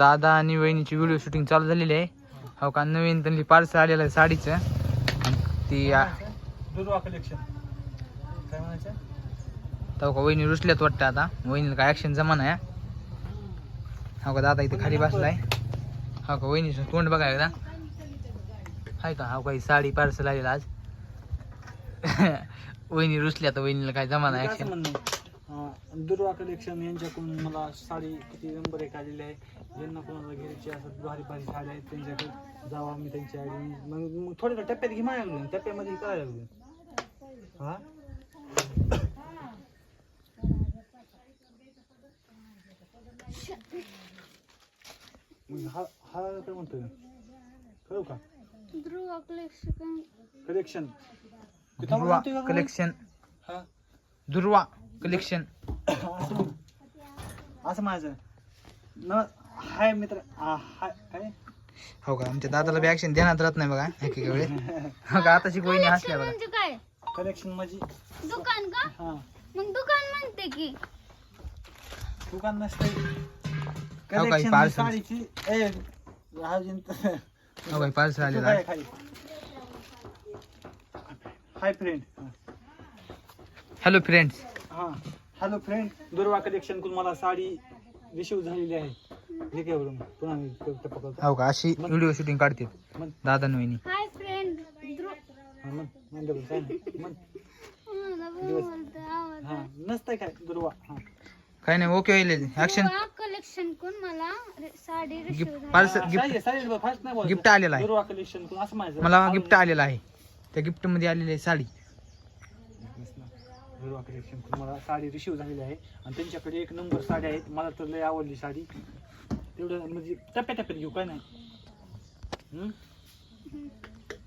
दादा आणि वहिनीची video shooting चालू झालेली आहे. हो का? नवीन त्यांनी पार्सल आलेलं आहे साडीचं. ती आ- दुर्वा कलेक्शन काय म्हणायचं? तो का वहिनी रुसल्यात वाटतं आता. वहिनीला काय ॲक्शन जमा नाही हो? का? दादा इथे खाली बसलाय. हो का? वहिनीचं तोंड बघा एकदा हाय का? हो काही साडी पार्सल आलेलं आज. वहिनी रुसली आता वहिनीला काय जमा नाही? ॲक्शन दुर्वा कलेक्शन यांच्याकडून मला साडी किती नंबर एक आलेली आहे ज्यांना कोणाला घ्यायची असं भारी भारी साड्या आहेत त्यांच्याकडे जावा मी त्यांची आयडी मग मग थोड्या टप्प्यात घे माझ्या लागलो टप्प्यामध्ये काय लागलो. हा? मग हा हा काय म्हणतोय? कळू का? Dhruv collection collection Durva collection हा? दुर्वा. कलेक्शन असं असं माझं. न हाय मित्र आ, हाय काय? हो का? आमच्या दादाला बी ॲक्शन देण्यात राहत नाही बघा एकेका वेळेस हो का? आता शिकवणी हसल्या बघा. म्हणजे काय? कलेक्शन माझी दुकान का? हा. मग दुकान म्हणते की. दुकान नसते काही कलेक्शन parcels. साडीची ए राजन हो काय पार्सल आलेलं आहे खाली. हाय फ्रेंड हॅलो फ्रेंड्स हा. हॅलो फ्रेंड दुर्वा कलेक्शनकडून मला साडी रिसीव झालेली आहे. हे काय बरं पुन्हा मी क- टप्पा करतो हो का? अशी व्हिडिओ शूटिंग काढते. दादा हाय फ्रेंड हा डबल काय नाही. हा नसतंय काय दुर्वा. हा. काय नाही ओके होईल. ध्रुवा कलेक्शन कोण मला रे- साडी रिसीव गिफ्ट झाली. पार्सल हा, गिफ्ट फास्ट नाही बोलायचं. आलेलं आहे. दुर्वा कलेक्शनकडून असं माझं मला गिफ्ट आलेलं आहे. त्या गिफ्टमध्ये आलेली आहे साडी. दुर्वा कलेक्शन मला साडी रिसीव झालेली आहे. आणि त्यांच्याकडे एक नंबर साडी आहेत. मला तर लय आवडली साडी. तेवढं म्हणजे टप्प्या टप्प्यात घेऊ काय नाही?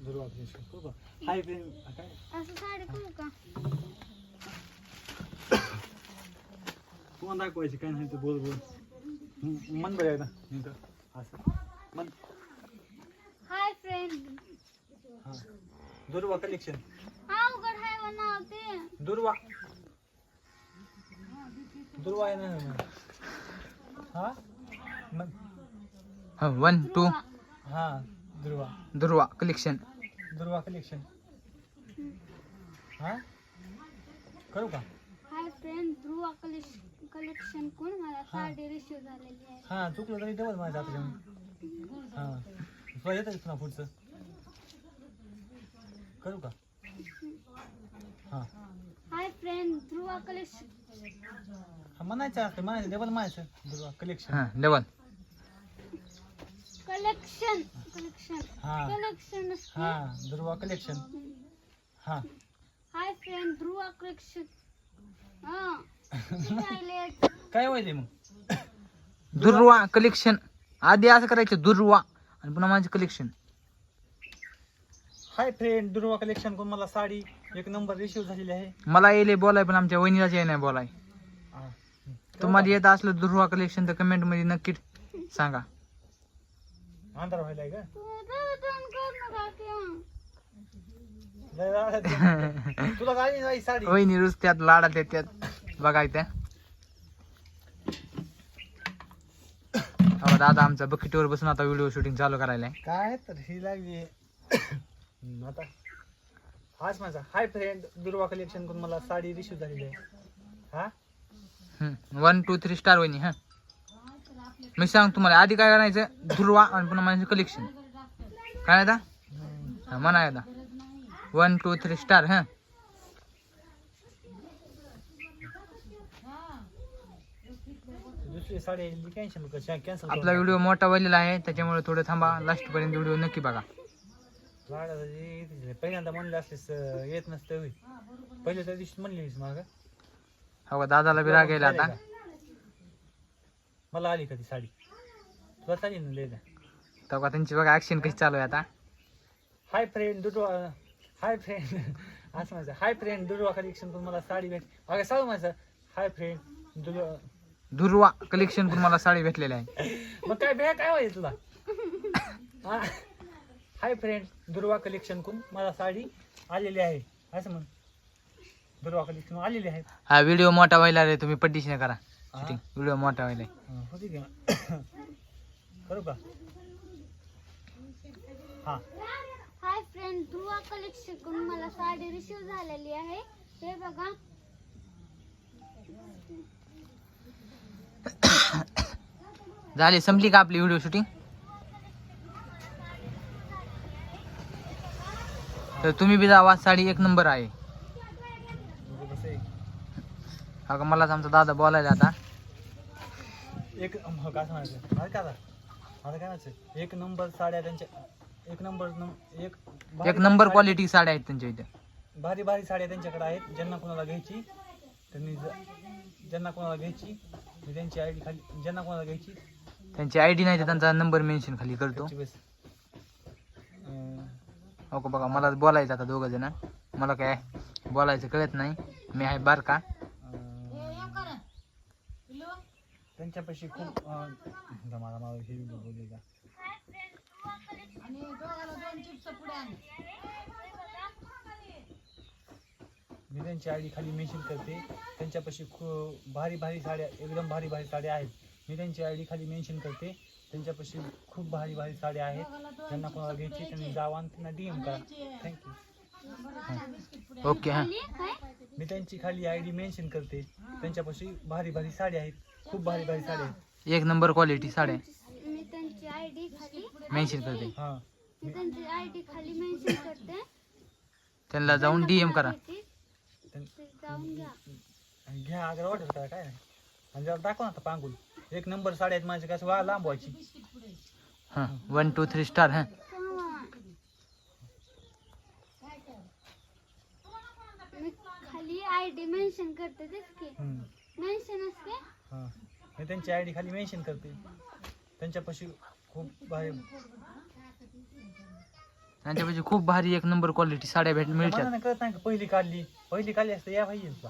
दुर्वा कलेक्शन करू का? हाय फ्रेंड काय? तुम्हाला दाखवायची काय नाही तर बोल बोल. मन बरं एकदा. इथं. असं. मन. हाय फ्रेंड हा. दुर्वा कलेक्शन अवघड हाय म्हणा ते. दुर्वा. दुर्वा आहे ना हा हो? वन टू हा दुर्वा. दुर्वा कलेक्शन दुर्वा कलेक्शन हा? करू का? Hi friend Dhruva collection collection कोण? मला साडी रिसीव झालेली आहे. हा चुकलं तरी डबल माझ्या आता हा. तुला येतं का पुन्हा पुढचं? करू का? हाय फ्रेंड ध्रुवा कलेक्शन हा म्हणायचं असतं म्हणायचं डबल म्हणायचं दुर्वा कलेक्शन हां लेवल कलेक्शन कलेक्शन हा. कलेक्शन हा दुर्वा कलेक्शन हा. हाय फ्रेंड ध्रुवा कलेक्शन हा काय व्हायले मग? दुर्वा कलेक्शन आधी असं करायचं दुर्वा आणि पुन्हा माझं collection hi friend Durva collection कोण मला साडी एक नंबर रिसीव झालेली आहे. मला येईल बोलाय पण आमच्या वहिनीलाच नाही बोलाय. हा. तुम्हाला येत असलं दुर्वा कलेक्शन तर कमेंटमध्ये नक्की सांगा. अंधार व्हायलाय का? लय आहे. तुला गाडी नाही साडी. वहिनी रुसत्यात लाडात येत्यात. बघाय त्या. अहो, दादा आमचा बकेटीवर बसून आता व्हिडिओ शूटिंग चालू करायला काय तर ही लागली आता हाच माझा. हाय फ्रेंड दुर्वा कलेक्शनकडून मला साडी रिसीव झालेली आहे. हा? वन टू थ्री स्टार वहिनी हा? मी सांग तुम्हाला आधी काय करायचं? दुर्वा आणि पुन्हा माझं कलेक्शन काय आता. हा म्हणा एकदा. वन टू थ्री स्टार हा? दुसरी साडी कॅन्सल कर. कॅन्सल आपला व्हिडिओ मोठा बनलेला आहे त्याच्यामुळे थोडं थांबा. लास्ट पर्यंत व्हिडिओ नक्की बघा. पहिल्यांदा म्हणले असलेस येत नसतं होय पहिले त्या दिवशी म्हणलीस माग. हो का, दादाला बी राग यायला आता. मला आली का ती साडी? तुला चालेल ना लिहिलं तेव्हा त्यांची बघा ऍक्शन कशी चालू आहे आता. हाय फ्रेंड दुर्वा हाय फ्रेंड. असं माझं हाय फ्रेंड दुर्वा कलेक्शन करून मला साडी भेट अगं सांग माझं. हाय फ्रेंड दुर्वा दुर्वा कलेक्शन पण मला साडी भेटलेली आहे. मग काय भ्या काय व्हायचं तुला? हाय फ्रेंड दुर्वा कलेक्शन करून मला साडी आलेली आहे. असं म्हण. दुर्वा कलेक्शन आलेली आहे. हा व्हिडिओ मोठा व्हायला रे तुम्ही पट्टीश करा हा. व्हिडिओ मोठा व्हायला हा, होती का. करू का? हा. हाय फ्रेंड ध्रुवा कलेक्शनकडून मला साडी रिसीव झालेली आहे. हे बघा. झाली संपली का आपली व्हिडिओ शूटिंग तर तुम्ही बी जावा साडी एक नंबर आहे. हा का मलाच आमचा दादा बोलायला आता. एक अम, काय माझं काय माझं काय म्हणायचं? एक नंबर साड्या त्यांच्या. एक नंबर नम- एक भारी एक नंबर क्वालिटी साड्या आहेत त्यांच्या इथे. भारी भारी साड्या त्यांच्याकडे आहेत. ज्यांना कोणाला घ्यायची त्यांनी ज- ज्यांना कोणाला घ्यायची मी त्यांची आय डी खाली ज्यांना कोणाला घ्यायची. त्यांची आय डी नाही तर त्यांचा नंबर मेन्शन खाली करतो. त्यांची बस अं, हो का बघा मला बोलायचं आता दोघं जण. मला काय बोलायचं कळत नाही. मी आहे बार का त्यांच्यापाशी खूप मला हे मी त्यांची आय डी खाली मेन्शन करते. त्यांच्यापाशी खूप भारी भारी साड्या एकदम भारी भारी साड्या आहेत. मी त्यांची आय डी खाली मेन्शन करते. त्यांच्यापाशी खूप भारी भारी साड्या आहेत. ज्यांना कोणाला घ्यायची त्यांनी जावा आणि त्यांना डी एम करा थँक्यू ओके हां. मी त्यांची खाली आय डी मेन्शन करते. त्यांच्यापाशी भारी भारी साड्या आहेत. खूप भारी भारी साड्या आहेत. एक नंबर क्वालिटी साड्या. मी त्यांची खाली मेन्शन करते. हां. मी त्यांची आय डी खाली मेन्शन करते. त्यांना जाऊन डी एम करा. ते जाऊन घ्या. घ्या अगर ऑर्डर करा काय? नाही आणि जरा दाखवा ना आता पांगुल एक नंबर साड्या आहेत माझी कसं वा लांब व्हायची हां वन टू थ्री स्टार हां। खाली आय डी मेन्शन करते तेच की. मेन्शन असते हां मी त्यांची आय डी खाली मेन्शन करते। त्यांच्यापाशी खूप भारी त्यांच्यापाशी खूप भारी एक नंबर क्वालिटी साड्या भेट मला मिळतात नाही कळत नाही का पहिली काढली. पहिली काढली असते या पाहिजे तुला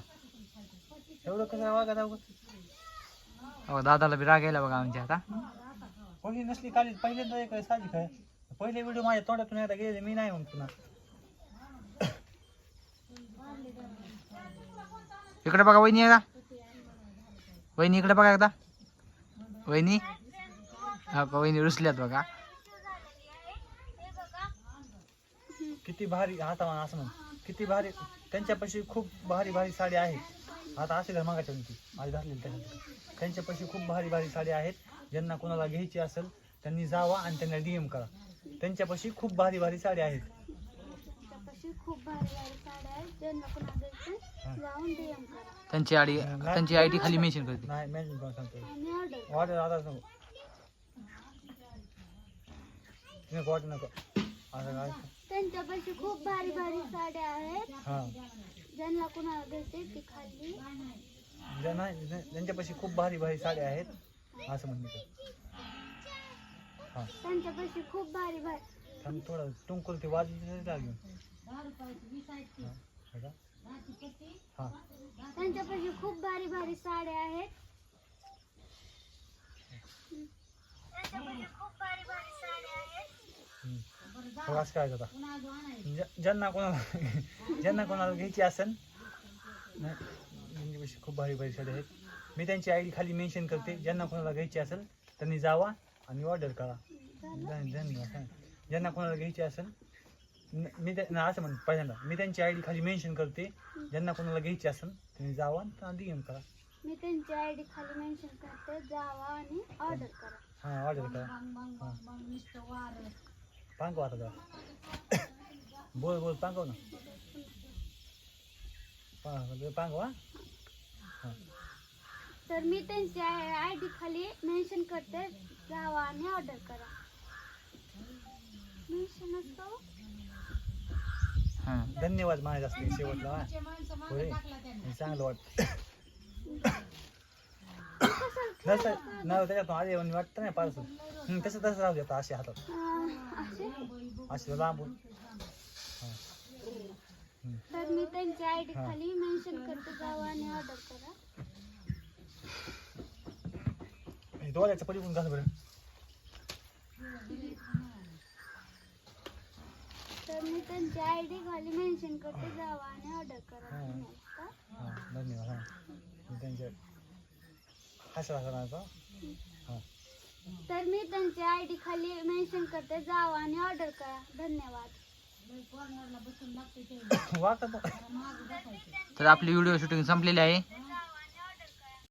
एवढं कसं वागा जाऊ दादाला बी राग यायला बघा आमच्या आता. पहिली नसली काढली पहिल्यांदा एक साधी काय पहिले व्हिडिओ माझ्या तोंडातून एकदा गेले मी नाही म्हणून पुन्हा इकडे बघा वहिनी आहे का वहिनी इकडे बघा एकदा. वहिनी. हा का वहिनी रुसल्यात बघा. किती भारी आता असं म्हण. किती भारी त्यांच्यापाशी खूप भारी भारी साड्या आहेत आता असे घर मागायच्या होती माझी घातलेली त्यांच्यापाशी खूप भारी भारी साड्या आहेत. ज्यांना कोणाला घ्यायची असेल त्यांनी जावा आणि त्यांना डीएम करा. त्यांच्यापाशी खूप भारी भारी साड्या आहेत. त्यापाशी खूप भारी भारी साड्या आहेत. ज्यांना कोणा द्यायचं जाऊन डीएम करा. त्यांची आयडी त्यांची आयडी खाली मेन्शन करते. नाही मॅनेज करून सांगतो आणि ऑर्डर ऑर्डर आता सांगू. नको ऑर्डर नको. काय? त्यांच्यापाशी खूप भारी भारी साड्या आहेत. हां. ज्यांना कोणाला द्यायचे ती खाली. ज्यांना ज्या- ज्यांच्यापाशी खूप भारी भारी साड्या आहेत असं म्हणते हाँ. त्यांच्यापाशी खूप भारी भारी. थांब थोडं टुंकल ते वाजत लागेल हाँ त्यांच्यापाशी खूप भारी भारी साड्या आहेत त्यांच्यापाशी खूप भारी भारी साड्या आहेत. थोडं असं काय आता ज्या- ज्यांना कोणाला ज्यांना कोणाला घ्यायची असेल ना- त्यांच्यापाशी खूप भारी भारी साड्या आहेत. मी त्यांची आय डी खाली मेन्शन करते. ज्यांना कोणाला घ्यायची असेल त्यांनी जावा आणि ऑर्डर करा. धन- धन्यवाद. ज्यांना कोणाला घ्यायची असेल मी त्या- ना असं म्हण पहिल्यांदा मी त्यांची आय डी खाली मेन्शन करते. ज्यांना कोणाला घ्यायची असेल त्यांनी जावा आणि त्यांना डी एम करा. मी त्यांची आय डी खाली मेन्शन करते जावा आणि ऑर्डर करा. हां ऑर्डर करा. हां. पांगव आता जरा बोल बोल पांगव ना. पांगव. हां. तर मी त्यांची आय डी खाली मेन्शन करते. जावा आणि ऑर्डर करा. मेन्शन असतो. हां धन्यवाद माझ्या जास्त शेवटला. हा. होय. चांगलं वाटतं. नसं न त्याच्यातून आले आणि वाटतं नाही पार्सल. तसं तसं राहू देतं असे हातात. अं, असे? असे लांबून. हां. तर मी त्यांची आय डी खाली मेन्शन करते जावा आणि ऑर्डर करा. हे डोळ्याचं पलीकडून बरं तर मी त्यांची आय डी खाली मेन्शन करते जावा आणि ऑर्डर करा. तुम्ही का? हां धन्यवाद हां हां तर मी आय डी खाली मेन्शन करते जावा आणि ऑर्डर करा धन्यवाद वाटत तर आपली व्हिडिओ शूटिंग संपलेली आहे.